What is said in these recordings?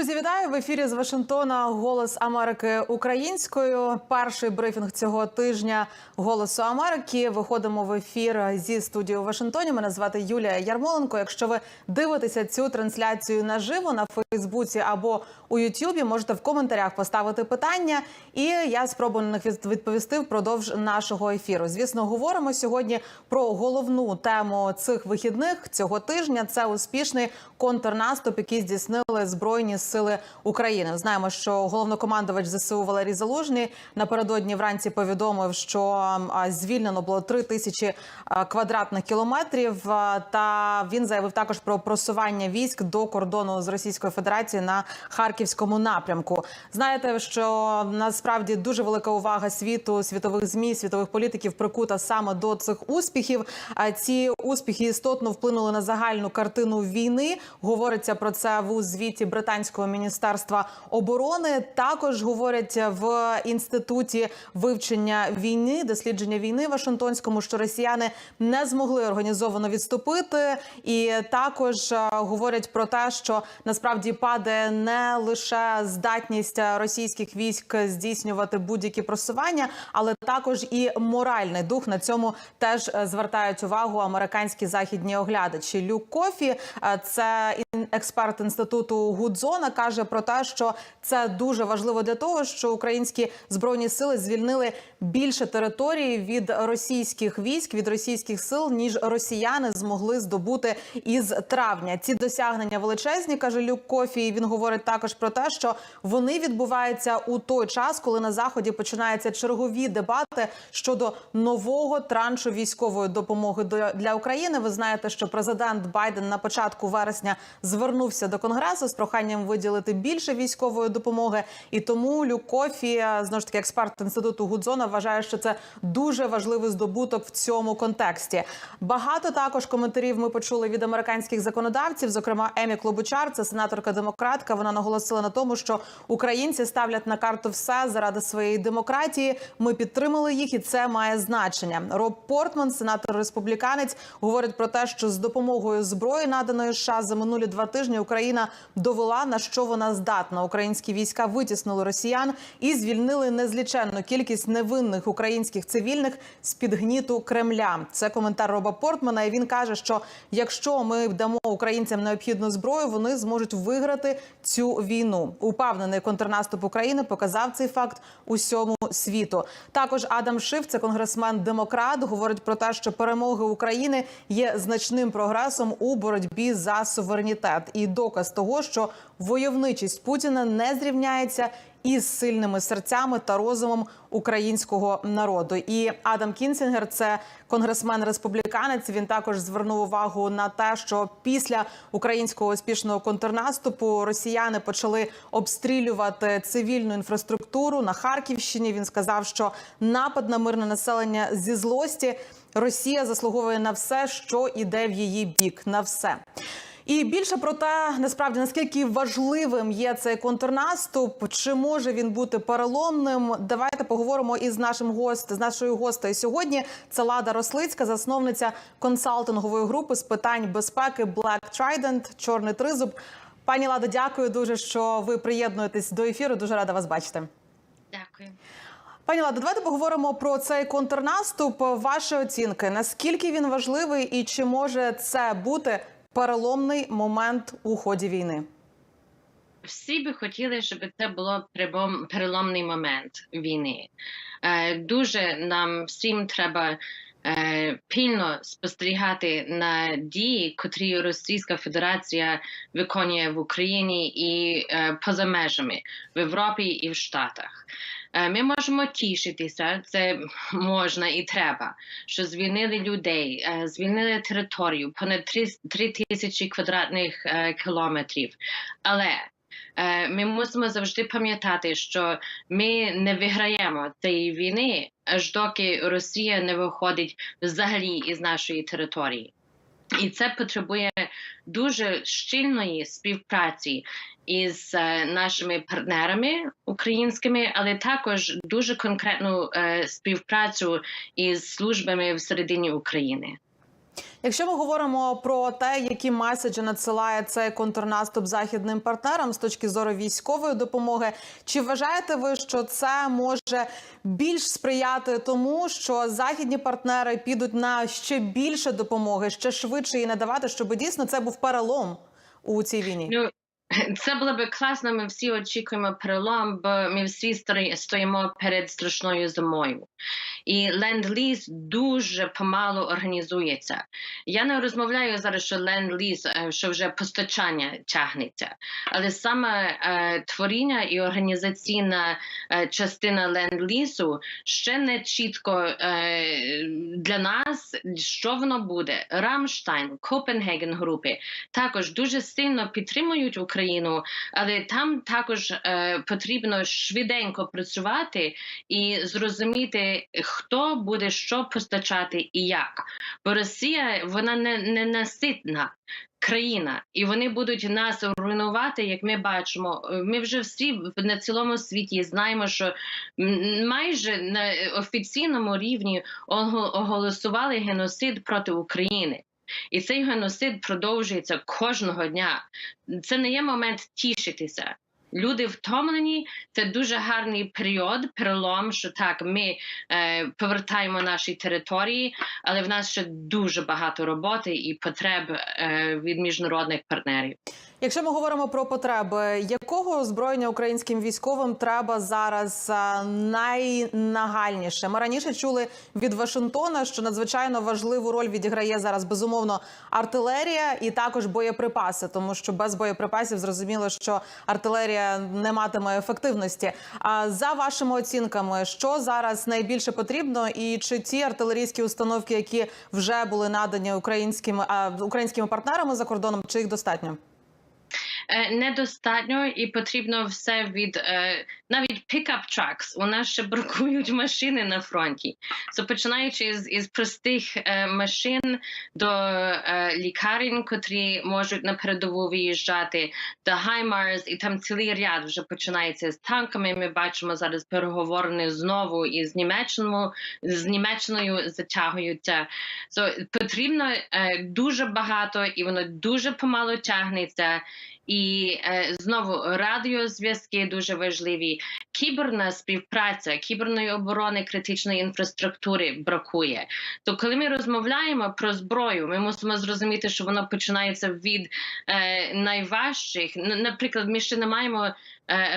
Друзі, вітаю в ефірі з Вашингтона. Голос Америки українською. Перший брифінг цього тижня Голосу Америки. Виходимо в ефір зі студії у Вашингтоні. Мене звати Юлія Ярмоленко. Якщо ви дивитеся цю трансляцію наживо на Фейсбуці або у Ютубі, можете в коментарях поставити питання, і я спробую на них відповісти впродовж нашого ефіру. Звісно, говоримо сьогодні про головну тему цих вихідних цього тижня. Це успішний контрнаступ, який здійснили збройні України. Знаємо, що головнокомандувач ЗСУ Валерій Залужний напередодні вранці повідомив, що звільнено було три тисячі квадратних кілометрів. Та він заявив також про просування військ до кордону з Російською Федерацією на харківському напрямку. Знаєте, що насправді дуже велика увага світу, світових змі, світових політиків прикута саме до цих успіхів. А ці успіхи істотно вплинули на загальну картину війни. Говориться про це в звіті британського міністерства оборони. Також говорять в інституті вивчення війни, дослідження війни Вашингтонському, що росіяни не змогли організовано відступити, і також е, говорять про те, що насправді падає не лише здатність російських військ здійснювати будь-які просування, але також і моральний дух. На цьому теж е, звертають увагу американські західні оглядачі. Люк Кофі, е, це експерт інституту Гудзона, каже про те, що це дуже важливо для того, що українські збройні сили звільнили більше території від російських військ, від російських сил, ніж росіяни змогли здобути із травня. Ці досягнення величезні, каже Люк Кофі. Він говорить також про те, що вони відбуваються у той час, коли на заході починаються чергові дебати щодо нового траншу військової допомоги до- для України. Ви знаєте, що президент Байден на початку вересня звернувся до конгресу з проханням виділити більше військової допомоги. І тому Люк Кофі, е, знову ж таки, експерт інституту Гудзона, вважає, що це дуже важливий здобуток в цьому контексті. Багато також коментарів ми почули від американських законодавців, зокрема Емі Клобучар, це сенаторка демократка. Вона наголосила на тому, що українці ставлять на карту все заради своєї демократії. Ми підтримали їх, і це має значення. Роб Портман, сенатор республіканець, говорить про те, що з допомогою зброї, наданої США за минулі два тижні, Україна довела на що вона здатна. Українські війська витіснили росіян і звільнили незліченну кількість невинних українських цивільних з під гніту Кремля. Це коментар Роба Портмана. І він каже, що якщо ми дамо українцям необхідну зброю, вони зможуть виграти цю війну. Упевнений контрнаступ України показав цей факт усьому світу. Також Адам Шиф, це конгресмен демократ, говорить про те, що перемоги України є значним прогресом у боротьбі за суверенітет і доказ того, що войовничість Путіна не зрівняється із сильними серцями та розумом українського народу. І Адам Кінсінгер, це конгресмен республіканець. Він також звернув увагу на те, що після українського успішного контрнаступу росіяни почали обстрілювати цивільну інфраструктуру на Харківщині. Він сказав, що напад на мирне населення зі злості Росія заслуговує на все, що іде в її бік. На все. І більше про те, насправді наскільки важливим є цей контрнаступ, чи може він бути переломним? Давайте поговоримо із нашим гост, з нашою гостею сьогодні. Це Лада Рослицька, засновниця консалтингової групи з питань безпеки Black Trident, Чорний тризуб. Пані Ладо, дякую дуже, що ви приєднуєтесь до ефіру. Дуже рада вас бачити. Дякую. Пані Ладо, давайте поговоримо про цей контрнаступ. Ваші оцінки. Наскільки він важливий і чи може це бути переломний момент у ході війни? Всі би хотіли, щоб це було переломний момент війни. Е, дуже нам всім треба е, пильно спостерігати на дії, котрі Російська Федерація виконує в Україні і е, поза межами в Європі і в Штатах. Е, Ми можемо тішитися, це можна і треба, що звільнили людей, е, звільнили територію понад 3 тисячі квадратних е, кілометрів. Але ми мусимо завжди пам'ятати, що ми не виграємо цієї війни, аж доки Росія не виходить взагалі із нашої території. І це потребує дуже щільної співпраці із е, нашими партнерами українськими, але також дуже конкретну е, співпрацю із службами всередині України. Якщо ми говоримо про те, які меседжі надсилає цей контрнаступ західним партнерам з точки зору військової допомоги, чи вважаєте ви, що це може більш сприяти тому, що західні партнери підуть на ще більше допомоги, ще швидше її надавати, щоб дійсно це був перелом у цій війні? Ну, це було би класно. Ми всі очікуємо перелом, бо ми всі стої- стоїмо перед страшною зимою. І ленд-ліз дуже помалу організується. Я не розмовляю зараз, що ленд-ліз, що вже постачання тягнеться, але саме е, творіння і організаційна е, частина ленд-лізу ще не чітко е, для нас, що воно буде. Рамштайн, Копенгаген групи також дуже сильно підтримують Україну, але там також е, потрібно швиденько працювати і зрозуміти, хто буде що постачати і як. Бо Росія вона не, не наситна. Країна, і вони будуть нас руйнувати, як ми бачимо. Ми вже всі на цілому світі знаємо, що майже на офіційному рівні ого- оголосували геноцид проти України. І цей геноцид продовжується кожного дня. Це не є момент тішитися. Люди втомлені. Це дуже гарний період, перелом, що так, ми е, повертаємо наші території, але в нас ще дуже багато роботи і потреб е, від міжнародних партнерів. Якщо ми говоримо про потреби, якого озброєння українським військовим треба зараз найнагальніше? Ми раніше чули від Вашингтона, що надзвичайно важливу роль відіграє зараз безумовно артилерія і також боєприпаси, тому що без боєприпасів зрозуміло, що артилерія не матиме ефективності. А за вашими оцінками, що зараз найбільше потрібно, і чи ті артилерійські установки, які вже були надані українськими а, українськими партнерами за кордоном, чи їх достатньо? Е, недостатньо і потрібно все від е, навіть пікап тракс. У нас ще бракують машини на фронті. So, починаючи з із простих е, машин до лікарень, котрі можуть на передову виїжджати, до Хаймарс, і там цілий ряд вже починається з танками. Ми бачимо зараз переговори знову із Німеччиною з Німеччиною затягуються. So, потрібно дуже багато, і воно дуже помало тягнеться. І е, знову радіозв'язки дуже важливі. Кіберна співпраця, кіберної оборони критичної інфраструктури бракує. То коли ми розмовляємо про зброю, ми мусимо зрозуміти, що воно починається від е, найважчих. Наприклад, ми ще не маємо е,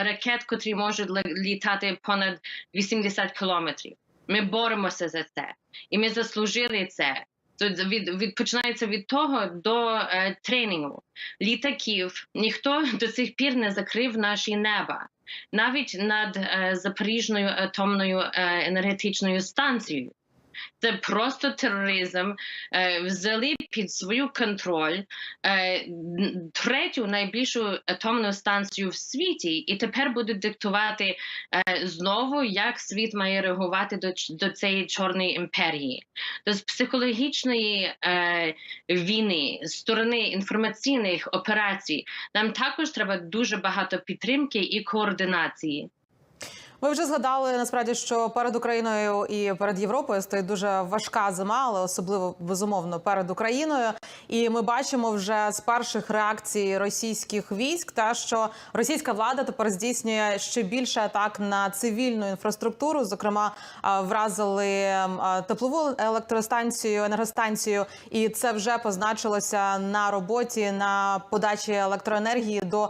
ракет, котрі можуть літати понад 80 кілометрів. Ми боремося за це, і ми заслужили це. Від, від починається від того до е, тренінгу літаків. Ніхто до цих пір не закрив наші неба, навіть над е, Запоріжною атомною е, енергетичною станцією. Це просто тероризм. Е, взяли під свою контроль е, третю найбільшу атомну станцію в світі, і тепер будуть диктувати е, знову, як світ має реагувати до, до цієї чорної імперії. З психологічної війни, сторони інформаційних операцій, нам також треба дуже багато підтримки і координації. Ви вже згадали насправді, що перед Україною і перед Європою стоїть дуже важка зима, але особливо безумовно перед Україною. І ми бачимо вже з перших реакцій російських військ, та що російська влада тепер здійснює ще більше атак на цивільну інфраструктуру. Зокрема, вразили ем, теплову електростанцію, енергостанцію, і це вже позначилося на роботі на подачі електроенергії до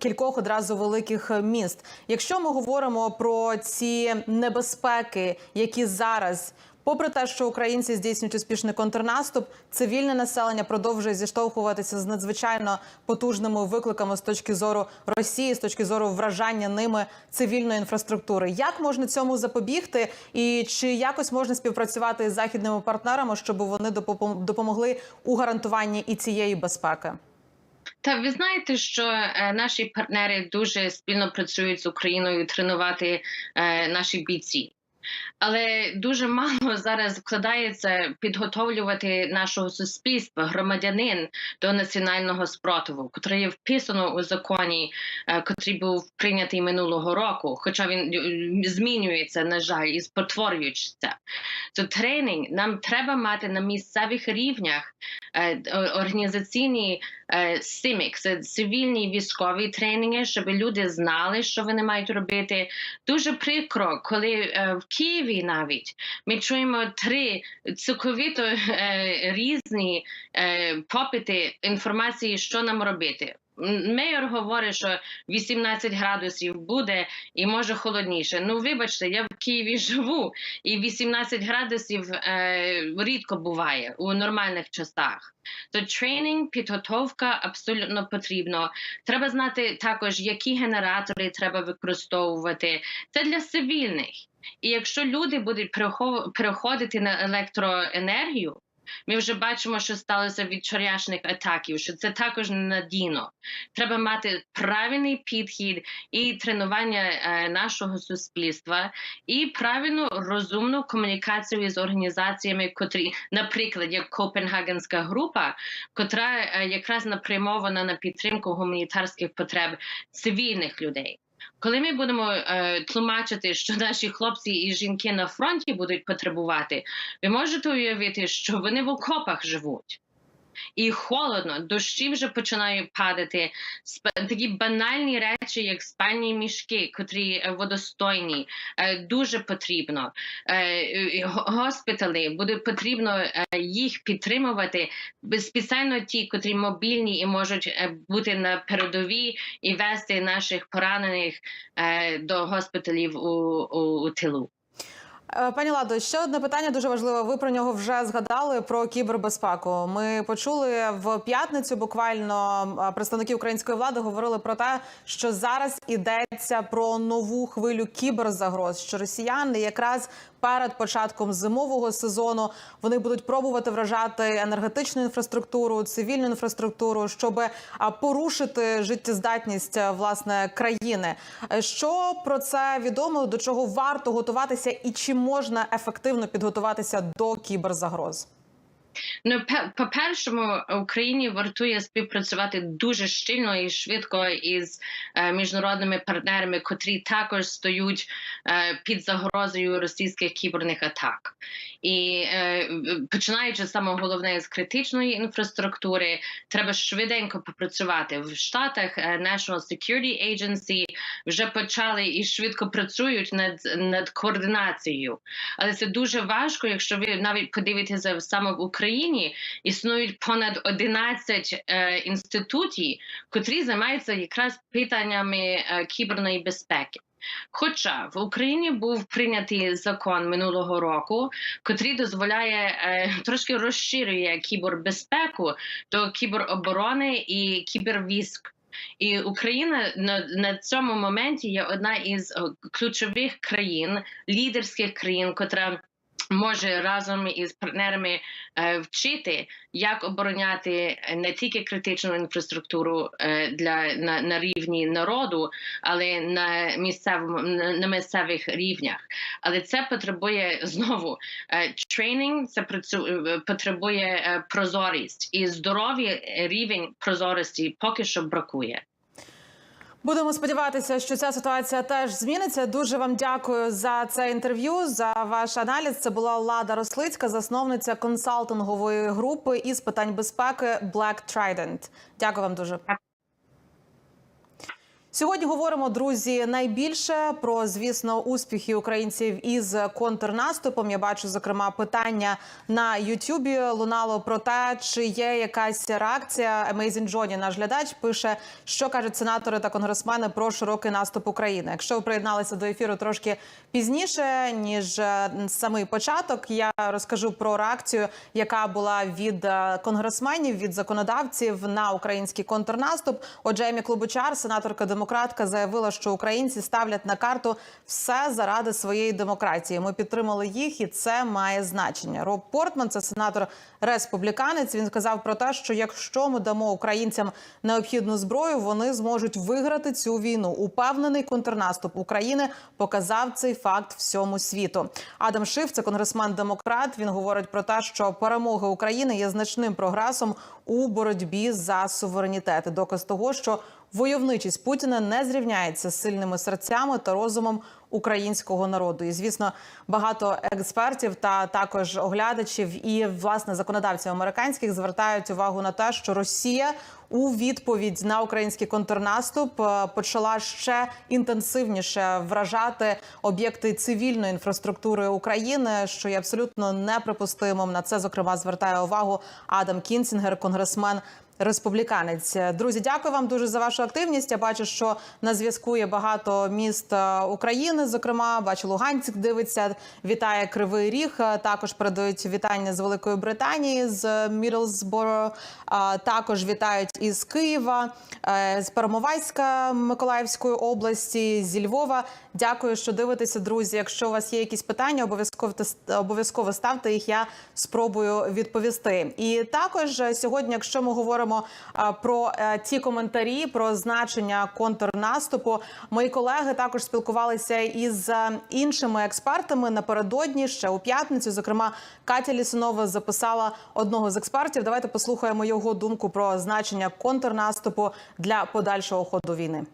кількох одразу великих міст. Якщо ми говоримо про ці небезпеки, які зараз. Попри те, що українці здійснюють успішний контрнаступ, цивільне населення продовжує зіштовхуватися з надзвичайно потужними викликами з точки зору Росії, з точки зору вражання ними цивільної інфраструктури. Як можна цьому запобігти, і чи якось можна співпрацювати з західними партнерами, щоб вони допом- допомогли у гарантуванні і цієї безпеки? Та ви знаєте, що е, наші партнери дуже спільно працюють з Україною тренувати е, наші бійці. Але дуже мало зараз вкладається підготовлювати нашого суспільства, громадянин до національного спротиву, який є вписано у законі, е, котрий був прийнятий минулого року, хоча він е, змінюється, на жаль, і спотворюється. То тренінг нам треба мати на місцевих рівнях е, організаційні симік, це цивільні військові тренінги, щоб люди знали, що вони мають робити. Дуже прикро, коли в Києві навіть ми чуємо три цілковито е, різні е, попити інформації, що нам робити. Мейор говорить, що 18 градусів буде і може холодніше. Ну, вибачте, я в Києві живу, і 18 градусів е, рідко буває у нормальних часах. То тренінг, підготовка абсолютно потрібно. Треба знати також, які генератори треба використовувати. Це для цивільних. І якщо люди будуть переходити на електроенергію, ми вже бачимо, що сталося від вчорашніх атаків, що це також ненадійно. Треба мати правильний підхід і тренування е, нашого суспільства, і правильну розумну комунікацію з організаціями, котрі, наприклад, як Копенгагенська група, котра е, якраз напрямована на підтримку гуманітарських потреб цивільних людей. Коли ми будемо е, тлумачити, що наші хлопці і жінки на фронті будуть потребувати, ви можете уявити, що вони в окопах живуть. І холодно, дощі вже починають падати. Такі банальні речі, як спальні мішки, котрі е, водостойні, е, дуже потрібно. Е, Госпіталі буде потрібно їх підтримувати спеціально ті, котрі мобільні і можуть бути на передовій і вести наших поранених до госпіталів у, у, у тилу. Е, Пані Ладо, ще одне питання дуже важливе. Ви про нього вже згадали про кібербезпеку. Ми почули в п'ятницю. Буквально е, представники української влади говорили про те, що зараз ідеться про нову хвилю кіберзагроз. Що росіяни якраз перед початком зимового сезону вони будуть пробувати вражати енергетичну інфраструктуру, цивільну інфраструктуру, щоб порушити життєздатність е, власне країни. Е, Що про це відомо? До чого варто готуватися, і чи можна ефективно підготуватися до кіберзагроз? Ну, пе- по-першому, Україні вартує співпрацювати дуже щільно і швидко із е, міжнародними партнерами, котрі також стоять е, під загрозою російських кіберних атак. І е, починаючи самого головне з критичної інфраструктури, треба швиденько попрацювати в Штатах. е, National Security Agency вже почали і швидко працюють над, над координацією. Але це дуже важко, якщо ви навіть подивитеся саме в Україні, існують понад 11 е, інститутів, котрі займаються якраз питаннями е, кіберної безпеки. Хоча в Україні був прийнятий закон минулого року, котрий дозволяє е, трошки розширює кібербезпеку до кібероборони і кібервійськ. І Україна на, на цьому моменті є одна із ключових країн, лідерських країн, котра може разом із партнерами е, вчити, як обороняти не тільки критичну інфраструктуру е, для на, на рівні народу, але на місцевому на, місцевих рівнях. Але це потребує знову тренінг, це е, потребує прозорість і здоровий рівень прозорості поки що бракує. Будемо сподіватися, що ця ситуація теж зміниться. Дуже вам дякую за це інтерв'ю, за ваш аналіз. Це була Лада Рослицька, засновниця консалтингової групи із питань безпеки Black Trident. Дякую вам дуже. Сьогодні говоримо, друзі, найбільше про звісно успіхи українців із контрнаступом. Я бачу зокрема питання на Ютубі. Лунало про те, чи є якась реакція. Amazing Johnny, наш глядач, пише, що кажуть сенатори та конгресмени про широкий наступ України. Якщо ви приєдналися до ефіру трошки пізніше ніж е, самий початок, я розкажу про реакцію, яка була від е, конгресменів, від законодавців на український контрнаступ. Отже, Емі Клубучар, сенаторка демократів демократка заявила, що українці ставлять на карту все заради своєї демократії. Ми підтримали їх, і це має значення. Роб Портман, це сенатор республіканець. Він сказав про те, що якщо ми дамо українцям необхідну зброю, вони зможуть виграти цю війну. Упевнений контрнаступ України показав цей факт всьому світу. Адам Шиф, це конгресмен демократ. Він говорить про те, що перемога України є значним прогресом у боротьбі за суверенітет. Доказ того, що войовничість Путіна не зрівняється з сильними серцями та розумом українського народу. І звісно, багато експертів та також оглядачів і власне законодавців американських звертають увагу на те, що Росія у відповідь на український контрнаступ е, почала ще інтенсивніше вражати об'єкти цивільної інфраструктури України, що є абсолютно неприпустимим. На це зокрема звертає увагу Адам Кінсінгер, конгресмен. Республіканець, друзі, дякую вам дуже за вашу активність. Я бачу, що на зв'язку є багато міст е, України. Зокрема, бачу Луганськ дивиться. Вітає Кривий Ріг. Е, Також передають вітання з Великої Британії, з Мідлсборо. Е, Також вітають із Києва, з Первомайська Миколаївської області, зі Львова. Дякую, що дивитеся, друзі. Якщо у вас є якісь питання, обов'язково обов'язково ставте їх. Я спробую відповісти. І також сьогодні, якщо ми говоримо е, про е, ті коментарі, про значення контрнаступу, мої колеги також спілкувалися із е, іншими експертами напередодні ще у п'ятницю. Зокрема, Катя Лісунова записала одного з експертів. Давайте послухаємо його думку про значення контрнаступу для подальшого ходу війни.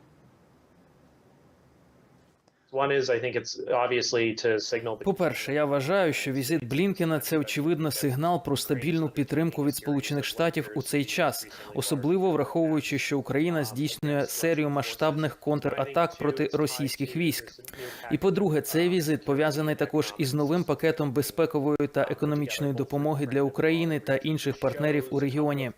По-перше, я вважаю, що візит Блінкена це очевидно сигнал про стабільну підтримку від Сполучених Штатів у цей час, особливо враховуючи, що Україна здійснює серію масштабних контратак проти російських військ. І по-друге, цей візит пов'язаний також із новим пакетом безпекової та економічної допомоги для України та інших партнерів у регіоні.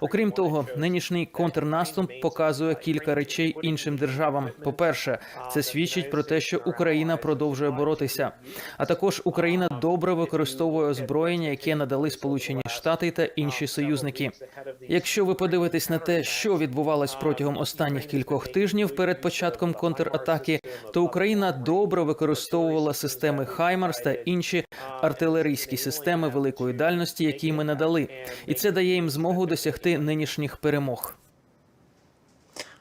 Окрім того, нинішній контрнаступ показує кілька речей іншим державам. По перше, це свідчить про те, що Україна продовжує боротися. А також Україна добре використовує озброєння, яке надали Сполучені Штати та інші союзники. Якщо ви подивитесь на те, що відбувалось протягом останніх кількох тижнів перед початком контратаки, то Україна добре використовувала системи Хаймарс та інші артилерійські системи великої дальності, які ми надали, і це дає їм змогу досягти нинішніх перемог.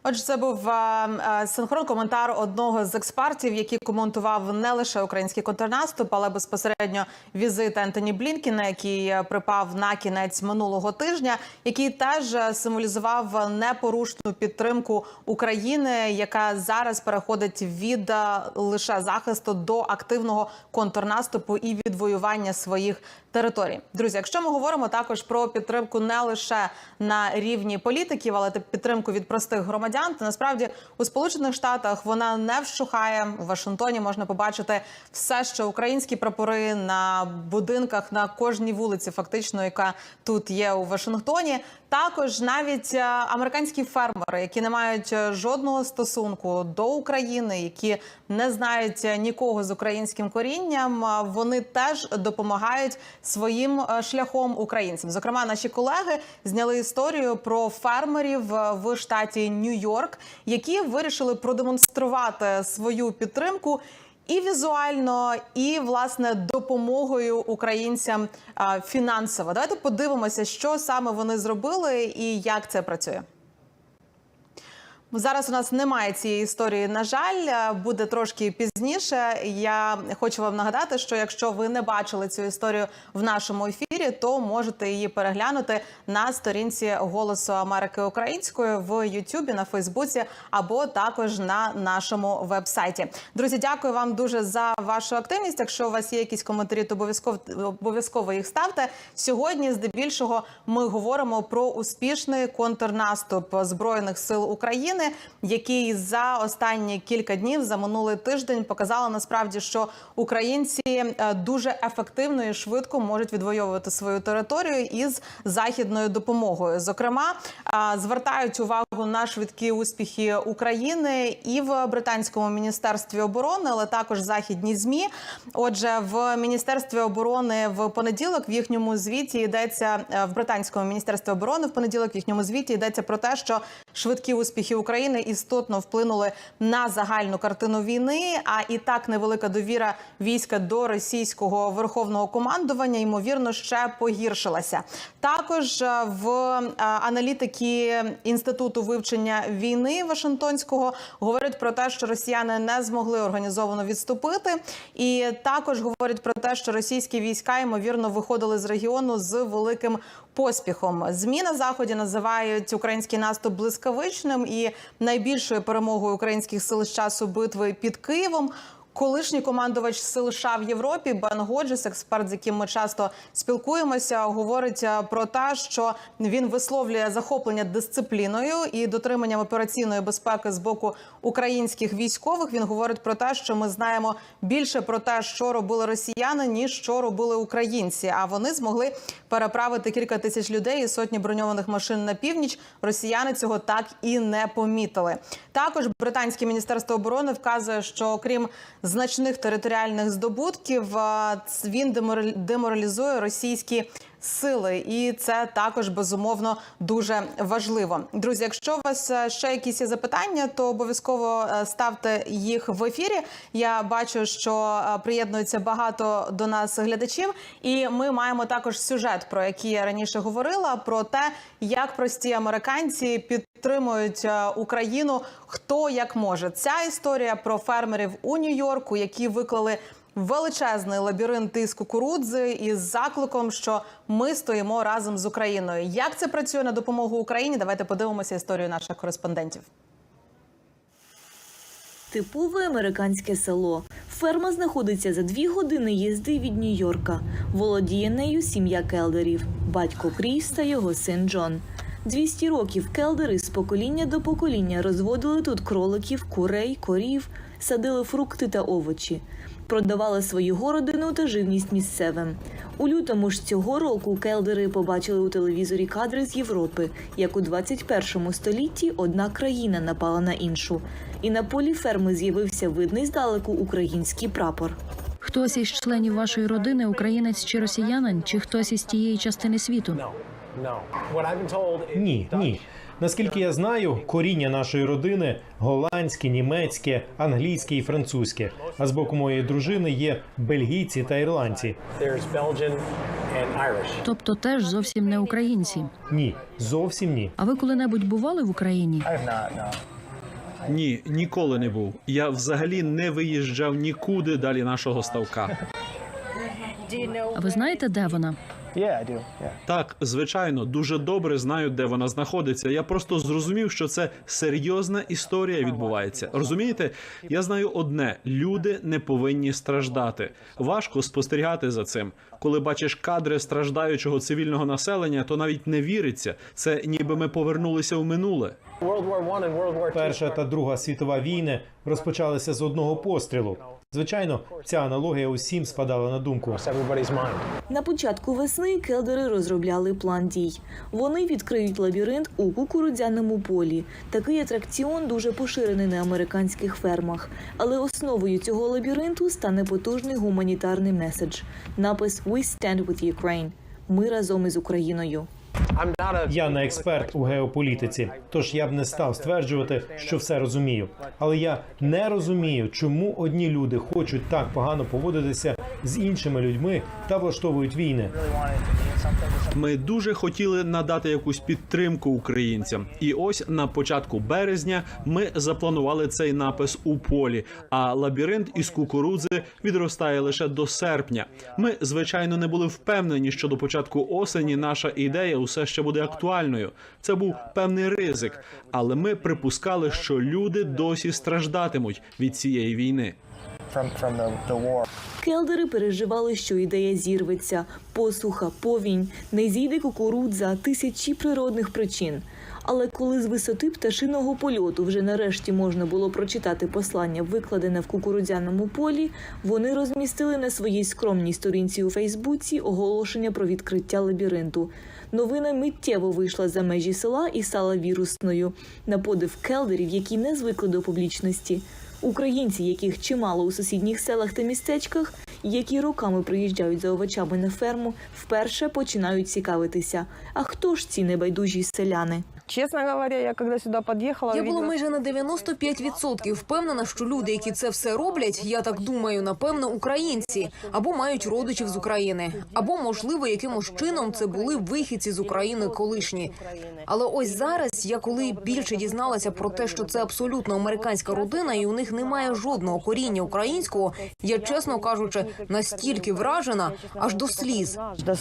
Отже, це був е, е, синхрон коментар одного з експертів, який коментував не лише український контрнаступ, але безпосередньо візит Ентоні Блінкіна, який е, припав на кінець минулого тижня, який теж символізував непорушну підтримку України, яка зараз переходить від лише захисту до активного контрнаступу і відвоювання своїх територій. Друзі, якщо ми говоримо також про підтримку не лише на рівні політиків, але підтримку від простих громадян, то насправді у Сполучених Штатах вона не вщухає. У Вашингтоні можна побачити все, що українські прапори на будинках на кожній вулиці, фактично, яка тут є у Вашингтоні. Також навіть е, американські фермери, які не мають е, жодного стосунку до України, які не знають е, нікого з українським корінням, вони теж допомагають своїм шляхом українцям. Зокрема, наші колеги зняли історію про фермерів в штаті Нью-Йорк, які вирішили продемонструвати свою підтримку. І візуально, і власне допомогою українцям фінансово. Давайте подивимося, що саме вони зробили і як це працює. Зараз у нас немає цієї історії. На жаль, буде трошки пізніше. Я хочу вам нагадати, що якщо ви не бачили цю історію в нашому ефірі, то можете її переглянути на сторінці Голосу Америки Українською в Ютубі, на Фейсбуці або також на нашому вебсайті. Друзі, дякую вам дуже за вашу активність. Якщо у вас є якісь коментарі, то обов'язково обов'язково їх ставте. Сьогодні, здебільшого, ми говоримо про успішний контрнаступ збройних сил України який за останні кілька днів за минулий тиждень показали насправді, що українці е, дуже ефективно і швидко можуть відвоювати свою територію із західною допомогою. Зокрема, звертають увагу на швидкі успіхи України і в британському міністерстві оборони, але також західні змі. Отже, в міністерстві оборони в понеділок в їхньому звіті йдеться е, в британському міністерстві оборони. В понеділок в їхньому звіті йдеться про те, що швидкі успіхи України істотно вплинули на загальну картину війни. А і так невелика довіра війська до російського верховного командування ймовірно ще погіршилася. Також е, в е, аналітики інституту вивчення війни Вашингтонського говорять про те, що росіяни не змогли організовано відступити, і також говорять про те, що російські війська ймовірно виходили з регіону з великим поспіхом. Змі на заході називають український наступ блискавичним і найбільшою перемогою українських сил з часу битви під Києвом. Колишній командувач сил США в Європі Бен Годжес, експерт, з яким ми часто спілкуємося, говорить е, про те, що він висловлює захоплення дисципліною і дотриманням операційної безпеки з боку українських військових. Він говорить про те, що ми знаємо більше про те, що робили росіяни, ніж що робили українці. А вони змогли переправити кілька тисяч людей і сотні броньованих машин на північ. Росіяни цього так і не помітили. Також британське міністерство оборони вказує, що крім значних територіальних здобутків, він деморалізує російські сили, і це також безумовно дуже важливо. Друзі, якщо у вас е, ще якісь є запитання, то обов'язково е, ставте їх в ефірі. Я бачу, що е, приєднується багато до нас глядачів, і ми маємо також сюжет, про який я раніше говорила, про те, як прості американці підтримують Україну хто як може. Ця історія про фермерів у Нью-Йорку, які виклали величезний лабіринт із кукурудзи із закликом, що ми стоїмо разом з Україною. Як це працює на допомогу Україні? Давайте подивимося історію наших кореспондентів. Типове американське село. Ферма знаходиться за дві години їзди від Нью-Йорка. Володіє нею сім'я келдерів, батько Кріс та його син Джон. 200 років келдери з покоління до покоління розводили тут кроликів, курей, корів, садили фрукти та овочі, продавали свою городину та живність місцевим. У лютому ж цього року келдери побачили у телевізорі кадри з Європи, як у 21 столітті одна країна напала на іншу, і на полі ферми з'явився видний здалеку український прапор. Хтось із членів вашої родини українець чи росіянин, чи хтось із тієї частини світу? Ні, ні. Наскільки я знаю, коріння нашої родини голландське, німецьке, англійське і французьке. А з боку моєї дружини є бельгійці та ірландці. Тобто теж зовсім не українці. Ні, зовсім ні. А ви коли-небудь бували в Україні? Ні, ніколи не був. Я взагалі не виїжджав нікуди далі нашого ставка. А ви знаєте, де вона? Так, звичайно, дуже добре знаю, де вона знаходиться. Я просто зрозумів, що це серйозна історія відбувається. Розумієте? Я знаю одне: люди не повинні страждати. Важко спостерігати за цим. Коли бачиш кадри страждаючого цивільного населення, то навіть не віриться. Це ніби ми повернулися в минуле. Перша та Друга світова війни розпочалися з одного пострілу. Звичайно, ця аналогія усім спадала на думку. На початку весни келдери розробляли план дій. Вони відкриють лабіринт у кукурудзяному полі. Такий атракціон дуже поширений на американських фермах. Але основою цього лабіринту стане потужний гуманітарний меседж. Напис «We stand with Ukraine». Ми разом із Україною. Я не експерт у геополітиці, тож я б не став стверджувати, що все розумію. Але я не розумію, чому одні люди хочуть так погано поводитися з іншими людьми та влаштовують війни. Ми дуже хотіли надати якусь підтримку українцям, і ось на початку березня ми запланували цей напис у полі. А лабіринт із кукурудзи відростає лише до серпня. Ми звичайно не були впевнені, що до початку осені наша ідея усе ще буде актуальною. Це був певний ризик, але ми припускали, що люди досі страждатимуть від цієї війни. Келдери переживали, що ідея зірветься. Посуха, повінь, не зійде кукурудза, тисячі природних причин. Але коли з висоти пташиного польоту вже нарешті можна було прочитати послання, викладене в кукурудзяному полі, вони розмістили на своїй скромній сторінці у Фейсбуці оголошення про відкриття лабіринту. Новина миттєво вийшла за межі села і стала вірусною на подив келдерів, які не звикли до публічності. Українці, яких чимало у сусідніх селах та містечках, які роками приїжджають за овочами на ферму, вперше починають цікавитися. А хто ж ці небайдужі селяни? Честно говоря, я когда сюда подъехала, Я була майже на 95% впевнена, що люди, які це все роблять, я так думаю, напевно, українці або мають родичів з України, або можливо, якимось чином це були вихідці з України колишні. Але ось зараз, я коли більше дізналася про те, що це абсолютно американська родина, і у них немає жодного коріння українського, я чесно кажучи, настільки вражена аж до сліз. до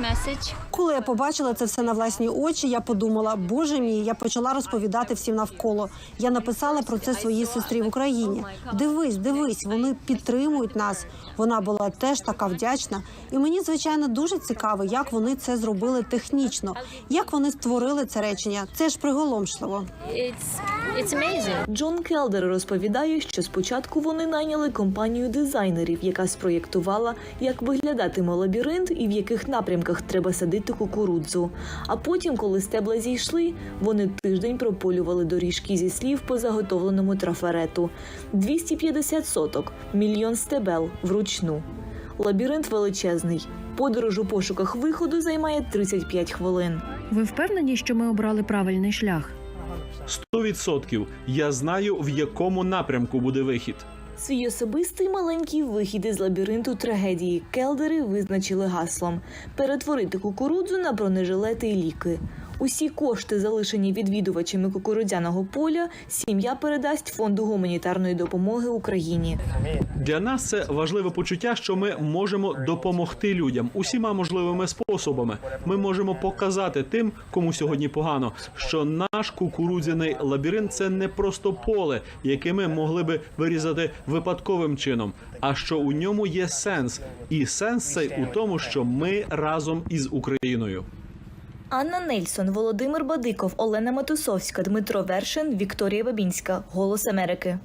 message, Коли я побачила це все на власні очі, я подумала, боже мій, я почала розповідати всім навколо. Я написала про це своїй сестрі в Україні. Дивись, дивись, вони підтримують нас. Вона була теж така вдячна. І мені, звичайно, дуже цікаво, як вони це зробили технічно, як вони створили це речення. Це ж приголомшливо. Джон Келдер розповідає, що спочатку вони найняли компанію дизайнерів, яка спроєктувала, як виглядатиме лабіринт і в яких напрямках треба садити кукурудзу. А потім, коли стебла зійшли, вони тиждень прополювали доріжки зі слів по заготовленому трафарету. 250 соток, мільйон стебел вручну. Лабіринт величезний. Подорож у пошуках виходу займає 35 хвилин. Ви впевнені, що ми обрали правильний шлях? Сто відсотків. Я знаю, в якому напрямку буде вихід. Свій особистий маленький вихід із лабіринту трагедії келдери визначили гаслом перетворити кукурудзу на бронежилети і ліки. Усі кошти, залишені відвідувачами кукурудзяного поля, сім'я передасть фонду гуманітарної допомоги Україні. Для нас це важливе почуття, що ми можемо допомогти людям усіма можливими способами. Ми можемо показати тим, кому сьогодні погано, що наш кукурудзяний лабіринт це не просто поле, яке ми могли би вирізати випадковим чином, а що у ньому є сенс, і сенс цей у тому, що ми разом із Україною. Анна Нельсон, Володимир Бадиков, Олена Матусовська, Дмитро Вершин, Вікторія Бабінська. Голос Америки.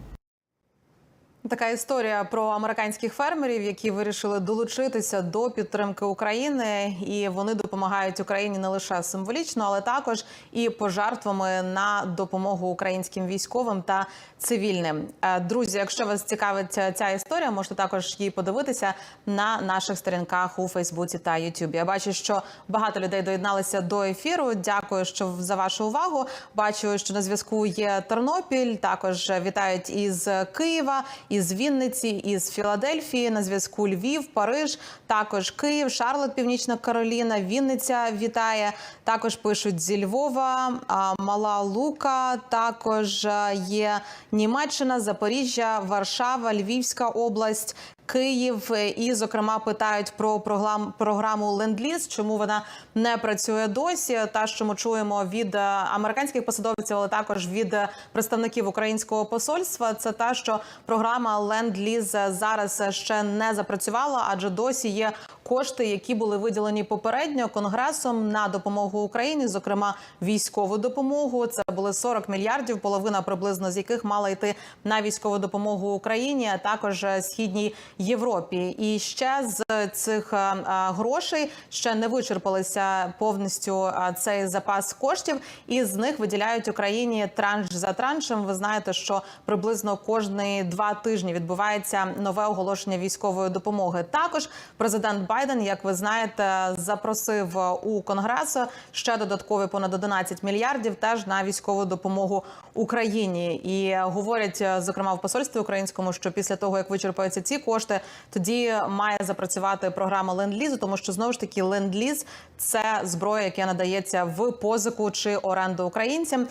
Така історія про американських фермерів, які вирішили долучитися до підтримки України, і вони допомагають Україні не лише символічно, але також і пожертвами на допомогу українським військовим та цивільним. Е, Друзі, якщо вас цікавить ця- історія, можете також її подивитися на наших сторінках у Фейсбуці та Ютубі. Я бачу, що багато людей доєдналися до ефіру. Дякую, що за вашу увагу. Бачу, що на зв'язку є Тернопіль. Також вітають із Києва, із Вінниці, із Філадельфії. На зв'язку Львів, Париж, також Київ, Шарлот, Північна Кароліна, Вінниця вітає. Також пишуть зі Львова, Мала Лука. Також є Німеччина, Запоріжжя, Варшава, Львівська область. Київ і, зокрема, питають про програм, програму Ленд-Ліз, чому вона не працює досі. Та що ми чуємо від е, американських посадовців, але також від е, представників українського посольства. Це та, що програма Ленд-Ліз зараз ще не запрацювала, адже досі є кошти, які були виділені попередньо конгресом на допомогу Україні, зокрема військову допомогу. Це були 40 мільярдів, половина приблизно з яких мала йти на військову допомогу Україні, а також е, східній Європі. І ще з цих е, е, грошей ще не вичерпалися повністю цей запас коштів, і з них виділяють Україні транш за траншем. Ви знаєте, що приблизно кожні два тижні відбувається нове оголошення військової допомоги. Також президент Байден, як ви знаєте, запросив у конгресу ще додаткові понад 11 мільярдів теж на військову допомогу Україні. І говорять е, зокрема в посольстві українському, що після того як вичерпаються ці кошти, тоді має запрацювати програма ленд-лізу, тому що знову ж таки ленд-ліз – це зброя, яка надається в позику чи оренду українцям,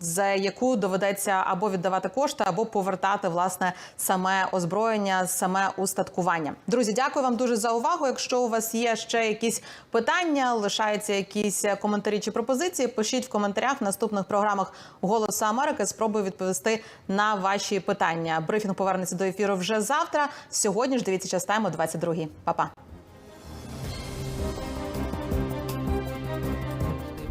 за яку доведеться або віддавати кошти, або повертати власне саме озброєння, саме устаткування. Друзі, дякую вам дуже за увагу. Якщо у вас є ще якісь питання, лишаються якісь коментарі чи пропозиції, пишіть в коментарях в наступних програмах Голоса Америки. Спробую відповісти на ваші питання. Брифінг повернеться до ефіру вже завтра. Сьогодні ж дивіться час тайму 22. Па-па.